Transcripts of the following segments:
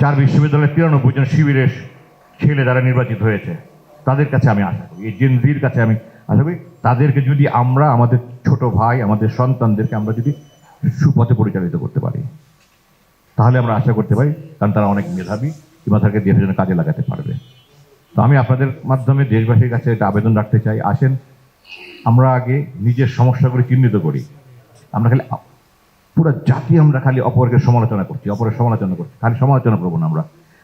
চার বিশ্ববিদ্যালয়ের তিরানব্বই জন শিবিরের ছেলে যারা নির্বাচিত হয়েছে। তাদের কাছে আমি আশা করি, এই জেনজির কাছে আমি আশা করি, তাদেরকে যদি আমরা, আমাদের ছোট ভাই, আমাদের সন্তানদেরকে আমরা যদি সুপথে পরিচালিত করতে পারি, তাহলে আমরা আশা করতে পারি, কারণ তারা অনেক মেধাবী কিংবা তাদেরকে দেশের জন্য কাজে লাগাতে পারবে। তো আমি আপনাদের মাধ্যমে দেশবাসীর কাছে একটা আবেদন রাখতে চাই, আসেন, আমরা আগে নিজের সমস্যাগুলি চিহ্নিত করি। আমরা খালি পুরো জাতি আমরা খালি অপরকে সমালোচনা করছি, অপরের সমালোচনা করছি, খালি সমালোচনা করব না আমরা।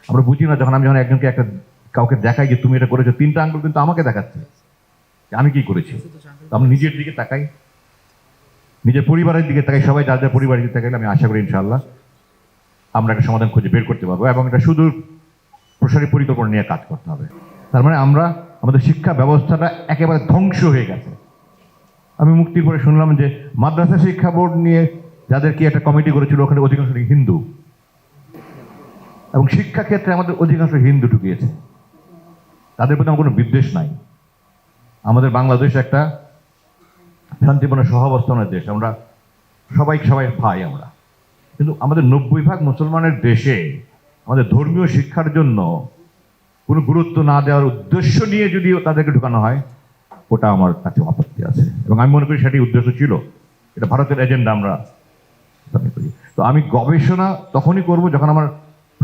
আমরা বুঝি না যখন আমি যখন একজনকে একটা কাউকে দেখাই যে তুমি এটা করেছ, তিনটা আঙ্গুল কিন্তু আমাকে দেখাচ্ছে। আমি কি করেছি? তো আমরা নিজের দিকে তাকাই। নিজের পরিবারের দিকে তাকাই, সবাই যার যার পরিবারের দিকে তাকাইলে আমি আশা করি ইনশাল্লাহ আমরা একটা সমাধান খুঁজে বের করতে পারব এবং এটা শুধু প্রসারী পরিকল্পনা নিয়ে কাজ করতে হবে। তার মানে আমরা, আমাদের শিক্ষা ব্যবস্থাটা একেবারে ধ্বংস হয়ে গেছে। আমি মুক্তির পরে শুনলাম যে মাদ্রাসা শিক্ষা বোর্ড নিয়ে যাদের কি একটা কমিটি করেছিল, ওখানে অধিকাংশ হিন্দু। এবং শিক্ষা ক্ষেত্রে আমাদের অধিকাংশ হিন্দু ঢুকিয়েছে। তাদের প্রতি আমার কোনো বিদ্বেষ নাই। আমাদের বাংলাদেশ একটা শান্তিপূর্ণ সহাবস্থানের দেশ। আমরা সবাই সবাই ভাই আমরা। কিন্তু আমাদের নব্বই ভাগ মুসলমানের দেশে আমাদের ধর্মীয় শিক্ষার জন্য কোনো গুরুত্ব না দেওয়ার উদ্দেশ্য নিয়ে যদি তাদেরকে ঢুকানো হয়, ওটা আমার কাছে আপত্তি আছে। এবং আমি মনে করি সেটি উদ্দেশ্য ছিল। এটা ভারতের এজেন্ডা আমরা করি। তো আমি গবেষণা তখনই করব যখন আমার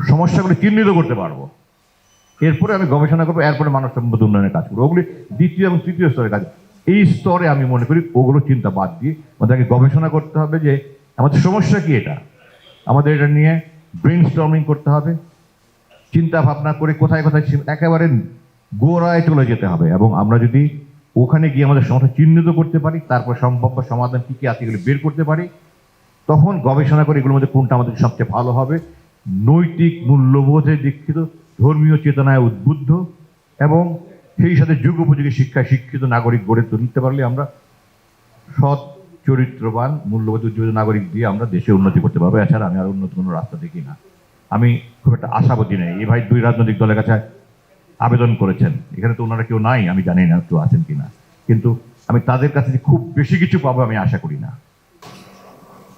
সমস্যাগুলি চিহ্নিত করতে পারব। এরপরে আমি গবেষণা করব, এরপরে মানব সম্পদ উন্নয়নের কাজ করব। ওগুলি দ্বিতীয় এবং তৃতীয় স্তরের কাজ। এই স্তরে আমি মনে করি ওগুলো চিন্তা বাদ দিয়ে আমাদেরকে গবেষণা করতে হবে যে আমাদের সমস্যা কি এটা? আমাদের এটা নিয়ে ব্রেন স্টর্মিং করতে হবে। চিন্তা ভাবনা করে কোথায় কোথায় একেবারে গোড়ায় চলে যেতে হবে এবং আমরা যদি ওখানে গিয়ে আমাদের সমস্যা চিহ্নিত করতে পারি, তারপর সম্ভাব্য সমাধান কী কী আছে এগুলো বের করতে পারি তখন গবেষণা করে এগুলোর মধ্যে কোনটা আমাদের সবচেয়ে ভালো হবে? নৈতিক মূল্যবোধে দীক্ষিত, ধর্মীয় চেতনায় উদ্বুদ্ধ, এবং সেই সাথে যুগ উপযোগী শিক্ষায় শিক্ষিত নাগরিক গড়ে তুলতে পারলে আমরা সৎ, চরিত্রবান, মূল্যবোধ উজ্জ্বল নাগরিক দিয়ে আমরা দেশে উন্নতি করতে পারব। এছাড়া আমি আর উন্নত কোনো রাস্তা দেখি না। আমি খুব একটা আশাবাদী নেই। এই ভাই দুই রাজনৈতিক দলের কাছে আবেদন করেছেন। এখানে তো ওনারা কেউ নাই, আমি জানি না কেউ আছেন কিনা। কিন্তু আমি তাদের কাছে খুব বেশি কিছু পাবো আমি আশা করি না।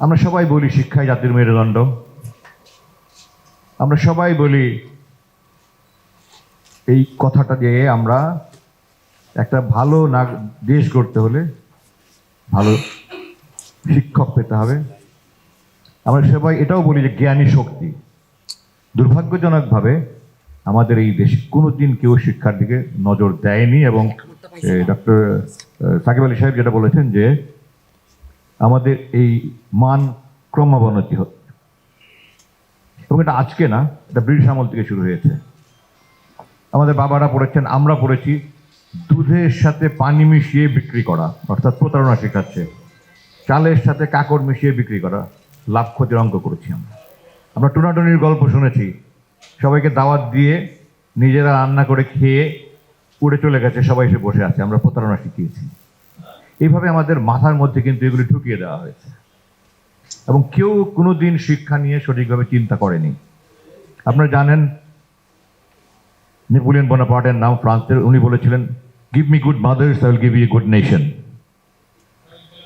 আমরা সবাই বলি শিক্ষাই জাতির মেরুদণ্ড। আমরা সবাই বলি এই কথাটা দিয়ে আমরা একটা ভালো না দেশ গড়তে হলে ভালো শিক্ষক পেতে হবে। আমরা সবাই এটাও বলি যে জ্ঞানী শক্তি। দুর্ভাগ্যজনকভাবে আমাদের এই দেশে কোনোদিন কেউ শিক্ষার দিকে নজর দেয়নি এবং ডক্টর সাকিব আলী সাহেব যেটা বলেছেন যে আমাদের এই মান ক্রমাবনতি হচ্ছে। এবং এটা আজকে না, এটা ব্রিটিশ আমল থেকে শুরু হয়েছে। আমাদের বাবারা পড়েছেন, আমরা পড়েছি, দুধের সাথে পানি মিশিয়ে বিক্রি করা, অর্থাৎ প্রতারণা শেখাচ্ছে। চালের সাথে কাকড় মিশিয়ে বিক্রি করা, লাভ ক্ষতির অঙ্ক করেছি আমরা। আমরা টুনাটুনির গল্প শুনেছি, সবাইকে দাওয়াত দিয়ে নিজেরা রান্না করে খেয়ে উড়ে চলে গেছে, সবাই এসে বসে আছে, আমরা প্রতারণা শিখিয়েছি। এইভাবে আমাদের মাথার মধ্যে কিন্তু এগুলি ঢুকিয়ে দেওয়া হয়েছে। এবং কেউ কোনো দিন শিক্ষা নিয়ে সঠিকভাবে চিন্তা করেনি। আপনারা জানেন, নেপোলিয়ন বোনাপার্টের নাম ফ্রান্সের, উনি বলেছিলেন give me good mothers I will give you good nation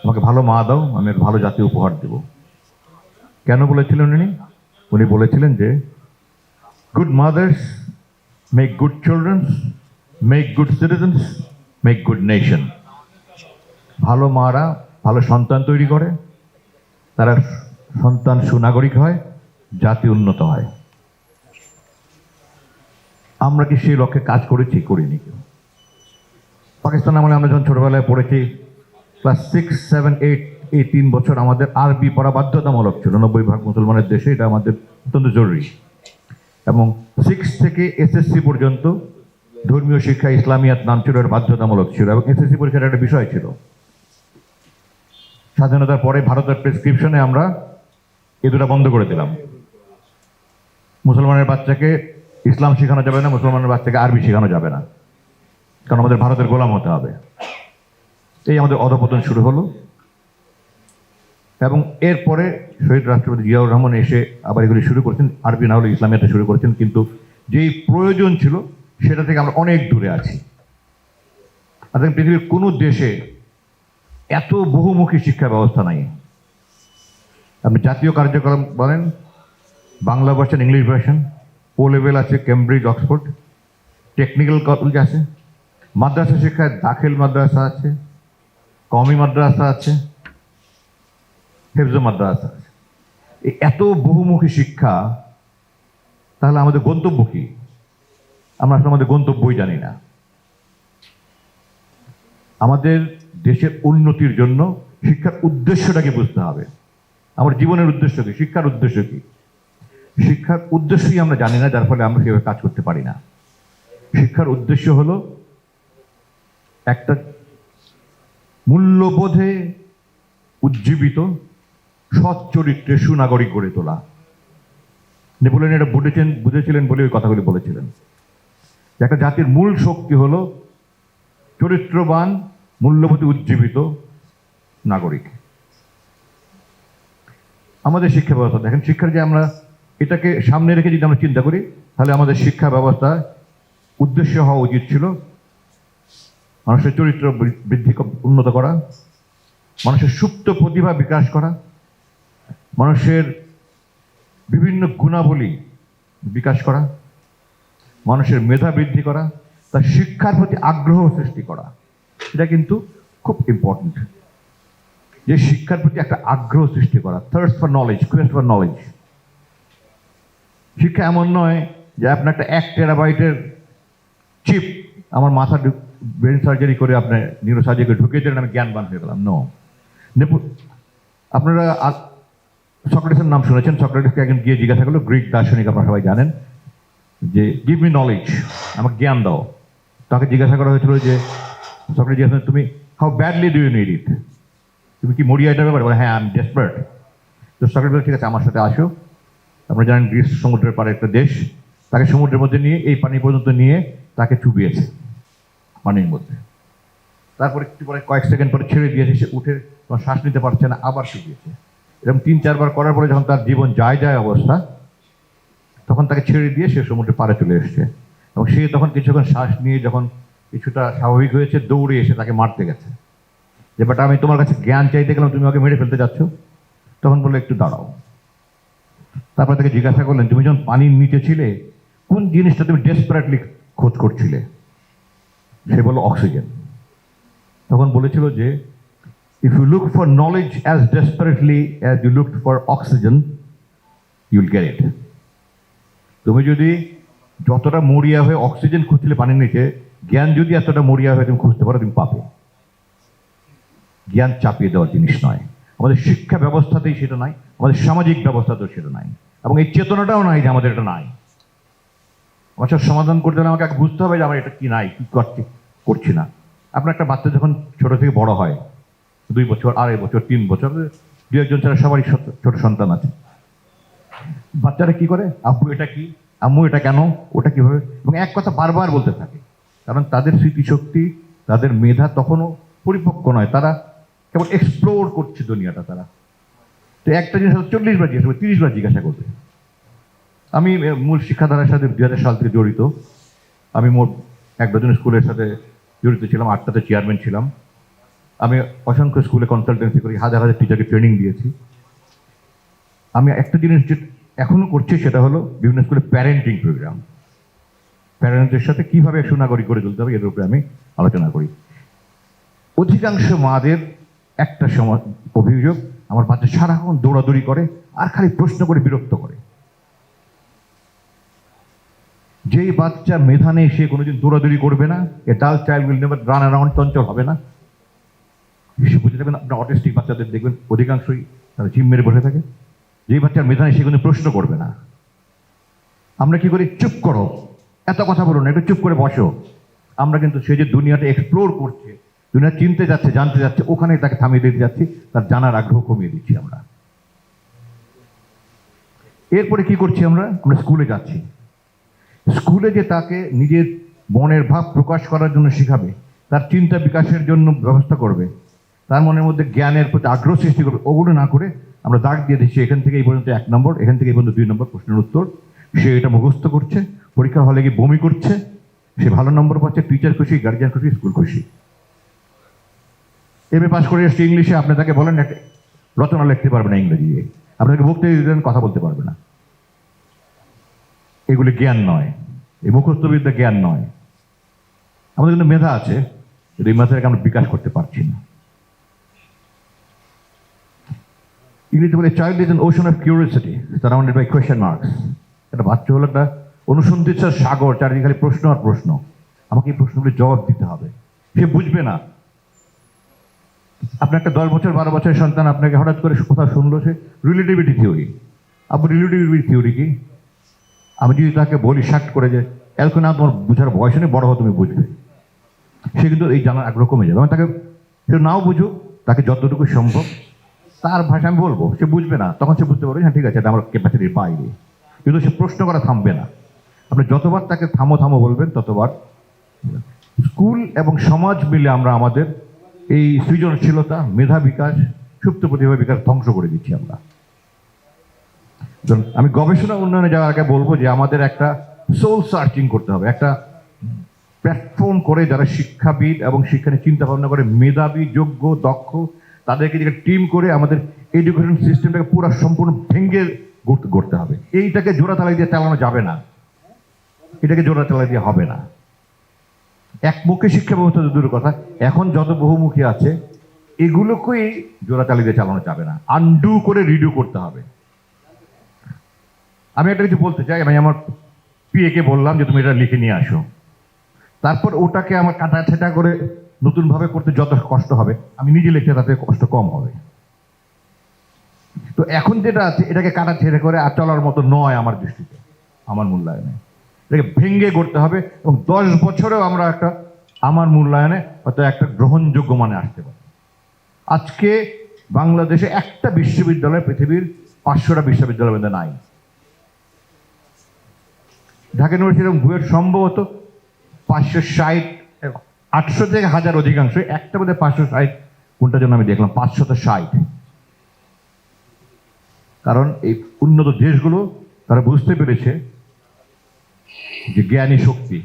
আমাকে ভালো মা দাও, আমি ভালো জাতীয় উপহার দেব। কেন বলেছিলেন উনি? উনি বলেছিলেন যে good mothers make good childrens make good citizens make good nation ভালো মারা, ভালো সন্তান তৈরি করে, তারা সন্তান সুনাগরিক হয়, জাতি উন্নত হয়। আমরা কি সেই লক্ষ্যে কাজ করেছি? করিনি কেউ। পাকিস্তান আমলে আমরা যখন ছোটবেলায় পড়েছি, ক্লাস সিক্স, সেভেন, এইট, এই তিন বছর আমাদের আরবি পড়া বাধ্যতামূলক ছিল। নব্বই ভাগ মুসলমানের দেশে এটা আমাদের অত্যন্ত জরুরি। এবং সিক্স থেকে এসএসসি পর্যন্ত ধর্মীয় শিক্ষা ইসলামিয়াত নাম ছিল, এটা বাধ্যতামূলক ছিল। এবং এসএসসি পরীক্ষার একটা বিষয় ছিল। স্বাধীনতার পরে ভারতের প্রেসক্রিপশনে আমরা এ দুটা বন্ধ করে দিলাম। মুসলমানের বাচ্চাকে ইসলাম শেখানো যাবে না, মুসলমানের বাচ্চাকে আরবি শেখানো যাবে না। কারণ আমাদের ভারতের গোলাম হতে হবে। এই আমাদের অধপতন শুরু হলো। এবং এরপরে শহীদ রাষ্ট্রপতি জিয়াউর রহমান এসে আবার এগুলি শুরু করেছেন। আরবি না হলে ইসলামিয়াতে শুরু করেছেন। কিন্তু যেই প্রয়োজন ছিল, সেটা থেকে আমরা অনেক দূরে আছি। আর পৃথিবীর কোনো দেশে এত বহুমুখী শিক্ষা ব্যবস্থা নাই। আপনি জাতীয় কার্যক্রম বলেন, Bangla version, English version O level আছে কেমব্রিজ অক্সফোর্ড টেকনিক্যাল কলেজ আছে, মাদ্রাসা শিক্ষায় দাখিল মাদ্রাসা আছে, কমি মাদ্রাসা আছে, হেফজ মাদ্রাসা আছে। এত বহুমুখী শিক্ষা, তাহলে আমাদের গন্তব্য কি? আমরা আসলে আমাদের গন্তব্যই জানি না। আমাদের দেশের উন্নতির জন্য শিক্ষার উদ্দেশ্যটাকে বুঝতে হবে। আমার জীবনের উদ্দেশ্য কি? শিক্ষার উদ্দেশ্য কি? শিক্ষার উদ্দেশ্যই আমরা জানি না, যার ফলে আমরা সেভাবে কাজ করতে পারি না। শিক্ষার উদ্দেশ্য হলো একটা মূল্যবোধে উজ্জীবিত, সৎ চরিত্রে সুনাগরিক গড়ে তোলা। নেপোলিয়ন এটা বুঝেছেন, বুঝেছিলেন বলে ওই কথাগুলি বলেছিলেন। একটা জাতির মূল শক্তি হলো চরিত্রবান মূল্যবোধে উজ্জীবিত নাগরিক। আমাদের শিক্ষা ব্যবস্থা, দেখেন শিক্ষার যে আমরা এটাকে সামনে রেখে যদি আমরা চিন্তা করি, তাহলে আমাদের শিক্ষা ব্যবস্থা উদ্দেশ্য হওয়া উচিত ছিল মানুষের চরিত্র বৃদ্ধি উন্নত করা, মানুষের সুপ্ত প্রতিভা বিকাশ করা, মানুষের বিভিন্ন গুণাবলী বিকাশ করা, মানুষের মেধা বৃদ্ধি করা, তার শিক্ষার প্রতি আগ্রহ সৃষ্টি করা। এটা কিন্তু খুব ইম্পর্টেন্ট যে শিক্ষার প্রতি একটা আগ্রহ সৃষ্টি করা thirst for knowledge quest for knowledge শিক্ষা এমন নয় যে আপনার একটা এক টেরাবাইটের চিপ আমার মাথা ব্রেন সার্জারি করে আপনার নিউরো সার্জারি ঢুকিয়ে দিলেন, আমি জ্ঞানবান হয়ে গেলাম। নো আপনারা সক্রেটিসের নাম শুনেছেন, সক্রেটিসকে একজন গিয়ে জিজ্ঞাসা করল, গ্রিক দার্শনিক আপনারা সবাই জানেন, যে গিভ মি নলেজ আমাকে জ্ঞান দাও। তাকে জিজ্ঞাসা করা হয়েছিল যে সক্রেটিস জিজ্ঞাসা তুমি how badly do you need it তুমি কি মরিয়া এটা ব্যাপারে বলে হ্যাঁ আই এম ডেসপারেট তো সক্রেটিস বলে, ঠিক আছে আমার সাথে আসো। আপনারা জানেন গ্রিস সমুদ্রের পাড়ে একটা দেশ তাকে সমুদ্রের মধ্যে নিয়ে এই পানি পর্যন্ত নিয়ে তাকে চুবিয়েছে পানির মধ্যে। তারপরে একটু পরে কয়েক সেকেন্ড পরে ছেড়ে দিয়েছে সে উঠে তোমার শ্বাস নিতে পারছে না আবার চুবিয়েছে। এরকম তিন চারবার করার পরে যখন তার জীবন যায় যায় অবস্থা তখন তাকে ছেড়ে দিয়ে সে সমুদ্রের পাড়ে চলে এসছে। এবং সে তখন কিছুক্ষণ শ্বাস নিয়ে যখন কিছুটা স্বাভাবিক হয়েছে, দৌড়ে এসে তাকে মারতে গেছে। যে বাট আমি তোমার কাছে জ্ঞান চাইতে গেলাম, তুমি আমাকে মেরে ফেলতে যাচ্ছ। তখন বলল, একটু দাঁড়াও। তারপরে তাকে জিজ্ঞাসা করলেন, তুমি যখন পানির নিচে ছিলে, কোন জিনিসটা তুমি ডেসপারেটলি খোঁজ করছিলে? সে বলল, অক্সিজেন। তখন বলেছিল যে if you look for knowledge as desperately as you look for oxygen you'll get it তুমি যদি যতটা মরিয়া হয়ে অক্সিজেন খুঁজছিলে পানির নিচে, জ্ঞান যদি এতটা মরিয়া হয়ে তুমি খুঁজতে পারো, তুমি পাবে। জ্ঞান চাপিয়ে দেওয়ার জিনিস নয়। আমাদের শিক্ষা ব্যবস্থাতেই সেটা নাই, আমাদের সামাজিক ব্যবস্থাতেও সেটা নাই, এবং এই চেতনাটাও নাই যে আমাদের এটা নাই। আমার সব সমাধান করতে হলে আমাকে বুঝতে হবে যে আমার এটা কি নাই, কি করছি করছি না। আপনার একটা বাচ্চা যখন ছোট থেকে বড় হয়, দুই বছর, আড়াই বছর, তিন বছর দু একজন ছাড়া সবারই ছোট- সন্তান আছে। বাচ্চারা কি করে? আব্বু এটা কি? আম্মু, এটা কেন? ওটা কীভাবে? এবং এক কথা বারবার বলতে থাকে, কারণ তাদের স্মৃতিশক্তি, তাদের মেধা তখনও পরিপক্ক নয়। তারা কেবল এক্সপ্লোর করছে দুনিয়াটা তারা। তো একটা জিনিস চল্লিশ বার জিজ্ঞাসা করবে, তিরিশ বার জিজ্ঞাসা করবে। আমি মূল শিক্ষাধারার সাথে দুই হাজার সাল থেকে জড়িত। আমি মোট এক ডজন স্কুলের সাথে জড়িত ছিলাম আটটাতে চেয়ারম্যান ছিলাম। আমি অসংখ্য স্কুলে কনসালটেন্সি করি, হাজার হাজার টিচারকে ট্রেনিং দিয়েছি। আমি একটা জিনিস যে এখনও করছি সেটা হলো বিভিন্ন স্কুলে প্যারেন্টিং প্রোগ্রাম প্যারেন্টদের সাথে কীভাবে সুনাগরিক করে তুলতে হবে এর উপরে আমি আলোচনা করি। অধিকাংশ মাদের একটা সময় অভিযোগ, আমার বাচ্চা সারাক্ষণ দৌড়াদৌড়ি করে আর খালি প্রশ্ন করে বিরক্ত করে। যেই বাচ্চা মেধা নেই সে কোনোদিন দৌড়াদৌড়ি করবে না, a dull child will never run around চঞ্চল হবে না। সে বুঝে যাবেন আপনার অটিস্টিক বাচ্চাদের দেখবেন, অধিকাংশই তারা জিম মেরে বসে থাকে। যেই বাচ্চার মেধা নেই সে কোনো প্রশ্ন করবে না। আমরা কি করি? চুপ করো। এত কথা বলো না, একটু চুপ করে বসো। আমরা কিন্তু সে যে দুনিয়াটা এক্সপ্লোর করছে, দুনিয়া চিনতে যাচ্ছে, জানতে যাচ্ছে ওখানে তাকে থামিয়ে দিতে যাচ্ছি, তার জানার আগ্রহ কমিয়ে দিচ্ছি আমরা। এরপরে কি করছি আমরা? আমরা স্কুলে যাচ্ছি। স্কুলে যে তাকে নিজের মনের ভাব প্রকাশ করার জন্য শেখাবে, তার চিন্তা বিকাশের জন্য ব্যবস্থা করবে, তার মনের মধ্যে জ্ঞানের প্রতি আগ্রহ সৃষ্টি করবে, ওগুলো না করে আমরা দাগ দিয়ে দিচ্ছি এখান থেকে এই পর্যন্ত এক নম্বর, এখান থেকে এই পর্যন্ত দুই নম্বর প্রশ্নের উত্তর। সে এটা মুখস্থ করছে, পরীক্ষা হলে গিয়ে বমি করছে, সে ভালো নম্বর পাচ্ছে টিচার খুশি গার্জিয়ান খুশি স্কুল খুশি। এমএ পাস করে এসছে ইংলিশে আপনি তাকে বলেন রচনা লিখতে পারবে না ইংরেজি আপনাকে বক্তৃতা দিতেন কথা বলতে পারবে না। এগুলি জ্ঞান নয়। এই মুখস্থবিদ্যা জ্ঞান নয়। আমাদের কিন্তু মেধা আছে এই মেধাটাকে আমরা বিকাশ করতে পারছি না। ইংরেজিতে বলে child is an ocean of curiosity surrounded by question marks একটা বাচ্চা হলো একটা অনুসন্ধিৎসার সাগর, চারিদিকে খালি প্রশ্ন আর প্রশ্ন। আমাকে এই প্রশ্নগুলির জবাব দিতে হবে। সে বুঝবে না। আপনার একটা দশ বছর, বারো বছরের সন্তান আপনাকে হঠাৎ করে কোথাও শুনলো সে? রিলেটিভিটি থিওরি আপনি রিলেটিভিটি থিওরি কি? আমি যদি তাকে বলি শার্ট করে যে, এলকো না, তোমার বুঝার বয়স নেই বড় হও, তুমি বুঝবে। সে কিন্তু এই জানার আগ্রহ কমে যাবে। আমি তাকে, সে নাও বুঝুক, তাকে যতটুকু সম্ভব তার ভাষা আমি বলব, সে বুঝবে না। তখন সে বুঝতে পারবে হ্যাঁ ঠিক আছে, এটা আমার ক্যাপাসিটির বাইরে কিন্তু সে প্রশ্ন করা থামবে না। আপনি যতবার তাকে থামো থামো বলবেন, ততবার স্কুল এবং সমাজ মিলে আমরা আমাদের এই সৃজনশীলতা, মেধা বিকাশ সুপ্ত প্রতিভা বিকাশ ধ্বংস করে দিচ্ছি আমরা। আমি গবেষণা উন্নয়নে যাওয়ার আগে বলব যে আমাদের একটা সোল সার্চিং করতে হবে, একটা প্ল্যাটফর্ম করে যারা শিক্ষাবিদ এবং শিক্ষা নিয়ে চিন্তা ভাবনা করে, মেধাবী, যোগ্য, দক্ষ তাদেরকে যে টিম করে আমাদের এডুকেশন সিস্টেমটাকে পুরো সম্পূর্ণ ভেঙে গড়তে হবে। এইটাকে জোড়া তালাই দিয়ে চালানো যাবে না। এটাকে জোড়া তালাই দিয়ে হবে না। একমুখী শিক্ষা ব্যবস্থা তো দূরের কথা। এখন যত বহুমুখী আছে, এগুলোকেই জোড়া চালিয়ে দিয়ে চালানো যাবে না। আন্ডু করে রিডু করতে হবে। আমি একটা কিছু বলতে চাই। আমি আমার পিএ কে বললাম যে, তুমি এটা লিখে নিয়ে আসো। তারপর ওটাকে আমার কাটা ছেটা করে নতুনভাবে করতে যত কষ্ট হবে, আমি নিজে লিখতে তাতে কষ্ট কম হবে। তো এখন যেটা আছে, এটাকে কাটা ছেড়ে করে আর চলার মতো নয় আমার দৃষ্টিতে, আমার মূল্যায়নে। এটাকে ভেঙ্গে করতে হবে এবং দশ বছরেও আমরা একটা, আমার মূল্যায়নে হয়তো একটা গ্রহণযোগ্য মানে আসতে পারি। আজকে বাংলাদেশে একটা বিশ্ববিদ্যালয় পৃথিবীর পাঁচশোটা বিশ্ববিদ্যালয়ের মধ্যে নাই। ঢাকা ইউনিভার্সিটি এবং বুয়েট সম্ভবত পাঁচশো ষাট, আটশো থেকে হাজার অধিকাংশ একটা বোধহয় পাঁচশো ষাট কোনটার জন্য আমি দেখলাম পাঁচশত ষাট। কারণ এই উন্নত দেশগুলো তারা বুঝতে পেরেছে যে জ্ঞানী শক্তি।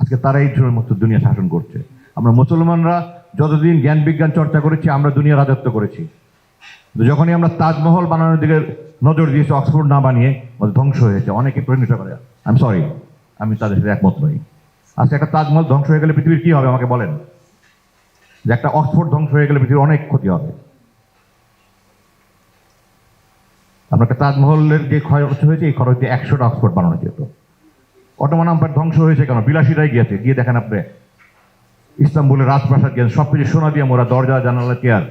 আজকে তারা এই মতো দুনিয়া শাসন করছে। আমরা মুসলমানরা যতদিন জ্ঞান বিজ্ঞান চর্চা করেছি, আমরা দুনিয়া রাজত্ব করেছি। যখনই আমরা তাজমহল বানানোর দিকে নজর দিয়েছি, অক্সফোর্ড না বানিয়ে ধ্বংস হয়েছে অনেকে পরিণত করে আমি সরি আমি তাদের সাথে একমত নই। আজকে একটা তাজমহল ধ্বংস হয়ে গেলে পৃথিবীর কি হবে আমাকে বলেন? যে একটা অক্সফোর্ড ধ্বংস হয়ে গেলে পৃথিবীর অনেক ক্ষতি হবে। আমরা একটা তাজমহলের যে খরচ হয়েছে, এই খরচ দিয়ে একশোটা অক্সফোর্ড বানানো যেত। অটোমান আম্পায়ার ধ্বংস হয়েছে কেন? বিলাসীরাই গিয়েছে। গিয়ে দেখেন আপনি, ইস্তাম্বুলের রাজপ্রাসাদ গিয়েছে সব কিছু সোনা দিয়ে মোরা দরজা, জানালা, চেয়ার,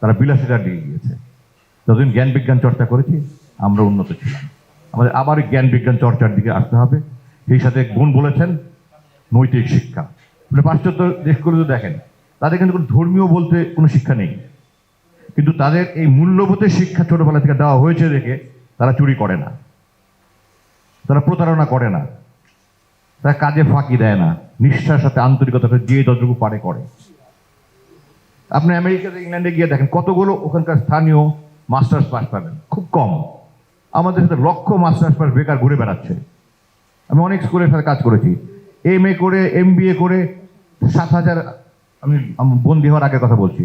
তারা বিলাসীরা দিয়ে গিয়েছে। যতদিন জ্ঞান বিজ্ঞান চর্চা করেছি, আমরা উন্নত ছিলাম। আমাদের আবার জ্ঞান বিজ্ঞান চর্চার দিকে আসতে হবে। সেই সাথে গুণ বলেছেন নৈতিক শিক্ষা। আপনি পাশ্চাত্য দেশগুলো দেখেন, তাদের কিন্তু কোনো ধর্মীয় বলতে কোনো শিক্ষা নেই। কিন্তু তাদের এই মূল্যবোধের শিক্ষা ছোটবেলা থেকে দেওয়া হয়েছে দেখে তারা চুরি করে না। তারা প্রতারণা করে না। তারা কাজে ফাঁকি দেয় না। নিষ্ঠার সাথে আন্তরিকতাটা যে যতটুকু পারে করে। আপনি আমেরিকাতে ইংল্যান্ডে গিয়ে দেখেন, কতগুলো ওখানকার স্থানীয় মাস্টার্স পাস পাবেন। খুব কম। আমাদের সাথে লক্ষ মাস্টার্স পাস বেকার ঘুরে বেড়াচ্ছে। আমি অনেক স্কুলের সাথে কাজ করেছি। এম এ করে এম বি এ করে, সাত হাজার, আমি বন্দি হওয়ার আগে কথা বলছি।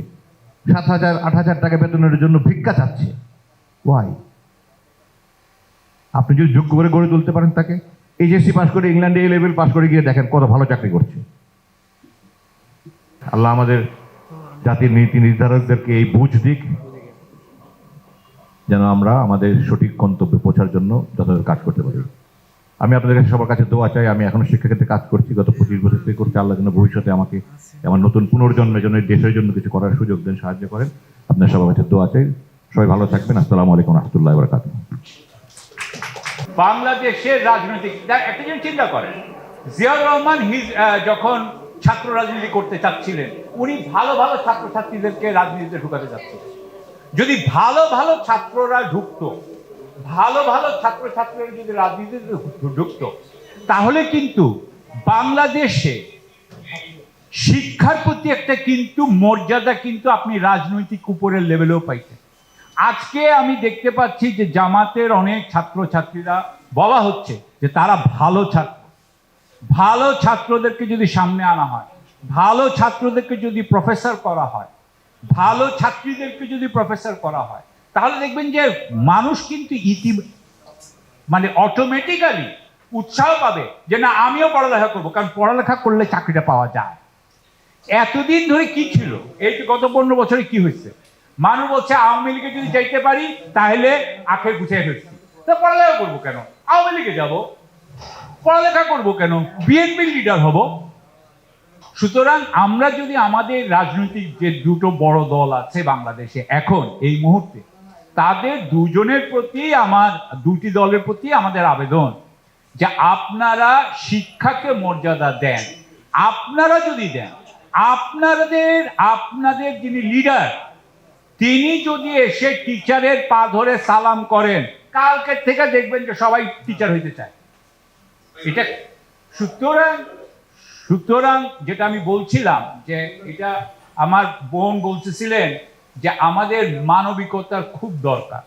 সাত হাজার, আট হাজার টাকা বেতনের জন্য ভিক্ষা চাচ্ছে। ওয়াই আপনি যদি যোগ্য করে গড়ে তুলতে পারেন তাকে। এইচএসসি পাস করে ইংল্যান্ডে এ লেভেল পাস করে গিয়ে দেখেন কত ভালো চাকরি করছে। আল্লাহ আমাদের জাতির নীতি নির্ধারকদেরকে এই বুঝ দিক, যেন আমরা আমাদের সঠিক গন্তব্যে পৌঁছার জন্য যথাযথ কাজ করতে পারি। আমি আপনাদের কাছে সবার কাছে দোয়া চাই। আমি এখনও শিক্ষাক্ষেত্রে কাজ করছি, গত পঁচিশ বছর থেকে করছি। আল্লাহ যেন ভবিষ্যতে আমাকে আমার নতুন পুনর্জন্মের জন্য, দেশের জন্য কিছু করার সুযোগ দেন, সাহায্য করেন। আপনার সবার কাছে দোয়া চাই। সবাই ভালো থাকবেন। আসসালামু আলাইকুম রহমতুল্লাহ বরকাত বাংলাদেশের রাজনৈতিক একটা জিনিস চিন্তা করেন। জিয়াউর রহমান হিজ যখন ছাত্র রাজনীতি করতে চাচ্ছিলেন, উনি ভালো ভালো ছাত্রছাত্রীদেরকে রাজনীতিতে ঢুকাতে চাচ্ছিলেন। যদি ভালো ভালো ছাত্ররা ঢুকতো ভালো ভালো ছাত্রছাত্রীরা যদি রাজনীতিতে ঢুক- ঢুকতো তাহলে কিন্তু বাংলাদেশে শিক্ষার প্রতি একটা কিন্তু মর্যাদা কিন্তু আপনি রাজনৈতিক উপরের লেভেলেও পাইতেন আজকে আমি দেখতে পাচ্ছি যে জামাতের অনেক ছাত্রছাত্রীরা বলা হচ্ছে যে তারা ভালো ছাত্র। ভালো ছাত্রদেরকে যদি সামনে আনা হয়, ভালো ছাত্রদেরকে যদি প্রফেসর করা হয়, ভালো ছাত্রীদেরকে যদি প্রফেসর করা হয় তাহলে দেখবেন যে মানুষ কিন্তু ইতি মানে অটোমেটিক্যালি উৎসাহ পাবে যে না, আমিও পড়ালেখা করব, কারণ পড়ালেখা করলে চাকরিটা পাওয়া যায়। এতদিন ধরে কি ছিল? এই গত পনেরো বছরে কি হয়েছে? মানুষ বলছে, আওয়ামী লীগে যদি যাইতে পারি, তাহলে আখের গুছিয়ে ফেলছি। তা পড়ালেখা করব কেন? আওয়ামী লীগে যাব। পড়ালেখা করব কেন? বিএনপির লিডার হব। সুতরাং আমরা যদি আমাদের রাজনৈতিক যে দুটো বড় দল আছে বাংলাদেশে, এখন এই মুহূর্তে তাদের দুজনের প্রতি আমার দুটি দলের প্রতি আমাদের আবেদন যে আপনারা শিক্ষাকে মর্যাদা দেন, আপনারা যদি দেন, আপনাদের আপনাদের যিনি লিডার তিনি যদি এসে টিচারের পা ধরে সালাম করেন কালকে থেকে দেখবেন যে সবাই টিচার হইতে চায়। এটা সুতরাং সুতরাং যেটা আমি বলছিলাম যে এটা আমার বোন বলতেছিলেন যে আমাদের মানবিকতার খুব দরকার।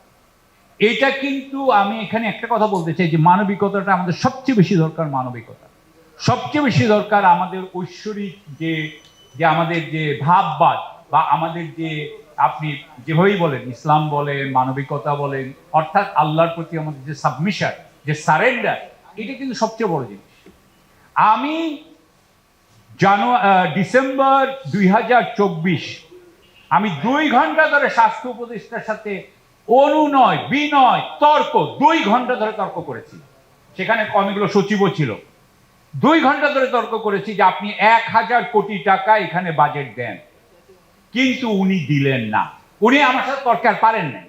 এটা কিন্তু আমি এখানে একটা কথা বলতে চাই যে মানবিকতাটা আমাদের সবচেয়ে বেশি দরকার মানবিকতা। সবচেয়ে বেশি দরকার আমাদের ঐশ্বরিক যে যে আমাদের যে ভাববাদ বা আমাদের যে আপনি যেভাবেই বলেন, ইসলাম বলেন, মানবিকতা বলেন, অর্থাৎ আল্লাহর প্রতি আমাদের যে সাবমিশন যে সারেন্ডার এটা কিন্তু সবচেয়ে বড় জিনিস। আমি জানুয়ারি ডিসেম্বর দুই হাজার চব্বিশ আমি দুই ঘণ্টা ধরে স্বাস্থ্য উপদেষ্টার সাথে অনুনয়, বিনয়, তর্ক, দুই ঘণ্টা ধরে তর্ক করেছি। সেখানে অনেকগুলো সচিবও ছিল। দুই ঘণ্টা ধরে তর্ক করেছি যে আপনি এক হাজার কোটি টাকা এখানে বাজেট দেন। কিন্তু উনি দিলেন না। উনি আমার সাথে তর্কে আর পারেন নাই।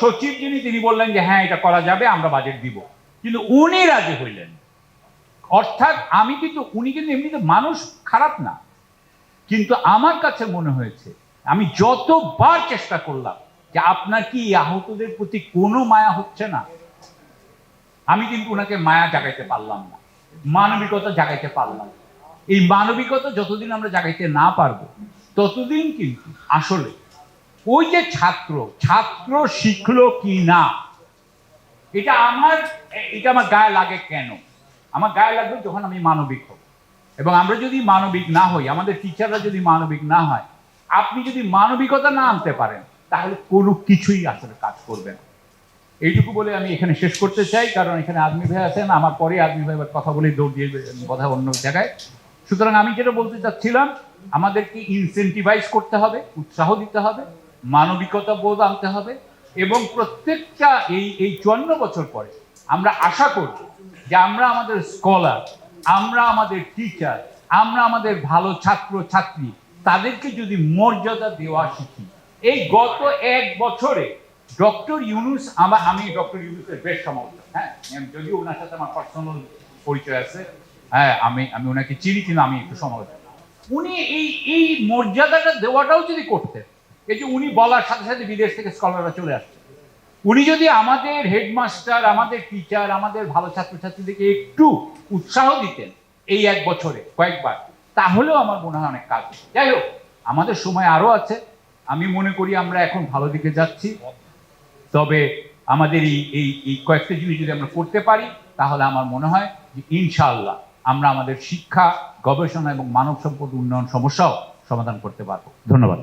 সচিব যিনি, তিনি বললেন যে হ্যাঁ এটা করা যাবে, আমরা বাজেট দিব। কিন্তু উনি রাজি হইলেন। অর্থাৎ আমি কিন্তু, উনি কিন্তু এমনিতে মানুষ খারাপ না। কিন্তু আমার কাছে মনে হয়েছে, আমি যতবার চেষ্টা করলাম যে আপনার কি আহতদের প্রতি কোনো মায়া হচ্ছে না, আমি কিন্তু ওনাকে মায়া জাগাইতে পারলাম না, মানবিকতা জাগাইতে পারলাম। এই মানবিকতা যতদিন আমরা জাগাইতে না পারব, ততদিন কিন্তু আসলে ওই যে ছাত্র ছাত্র শিখলো কি না, এটা আমার এটা আমার গায়ে লাগে কেন আমার গায়ে লাগবে যখন আমি মানবিক হব এবং আমরা যদি মানবিক না হই, আমাদের টিচাররা যদি মানবিক না হয়, আপনি যদি মানবিকতা না আনতে পারেন, তাহলে কোনো কিছুই আসলে কাজ করবে না। এইটুকু বলে আমি এখানে শেষ করতে চাই, কারণ এখানে আদমি ভাই আছেন, আমার পরে আদমি ভাই কথা বলে দৌড় দিয়ে কথা অন্য জায়গায়। সুতরাং আমি যেটা বলতে চাচ্ছিলাম, আমাদেরকে ইনসেন্টিভাইজ করতে হবে, উৎসাহ দিতে হবে, মানবিকতা বোধ আনতে হবে, এবং প্রত্যেকটা এই এই চুয়ান্ন বছর পরে আমরা আশা করব যে আমরা আমাদের স্কলার আমরা আমাদের টিচার আমরা আমাদের ভালো ছাত্র ছাত্রী তাদেরকে যদি মর্যাদা দেওয়া শিখি। এই গত এক বছরে ডক্টর ইউনুস আমার আমি ডক্টর ইউনুসের বেশ সমালোচক হ্যাঁ যদিও ওনার সাথে আমার পার্সোনাল পরিচয় আছে হ্যাঁ আমি আমি ওনাকে চিনি, কিন্তু আমি একটু সমালোচক উনি এই এই মর্যাদাটা দেওয়াটাও যদি করতেন, এই যে উনি বলার সাথে সাথে বিদেশ থেকে স্কলাররা চলে আসছে উনি যদি আমাদের হেডমাস্টার, আমাদের টিচার, আমাদের ভালো ছাত্রছাত্রীদেরকে একটু উৎসাহ দিতেন এই এক বছরে, কয়েকবার, তাহলেও আমার মনে হয় অনেক কাজ যাই হোক, আমাদের সময় আরও আছে। আমি মনে করি আমরা এখন ভালো দিকে যাচ্ছি। তবে আমাদের এই এই এই কয়েকটা জিনিস যদি আমরা করতে পারি, তাহলে আমার মনে হয় যে ইনশাআল্লাহ আমরা আমাদের শিক্ষা, গবেষণা এবং মানব সম্পদ উন্নয়ন সমস্যাও সমাধান করতে পারব। ধন্যবাদ।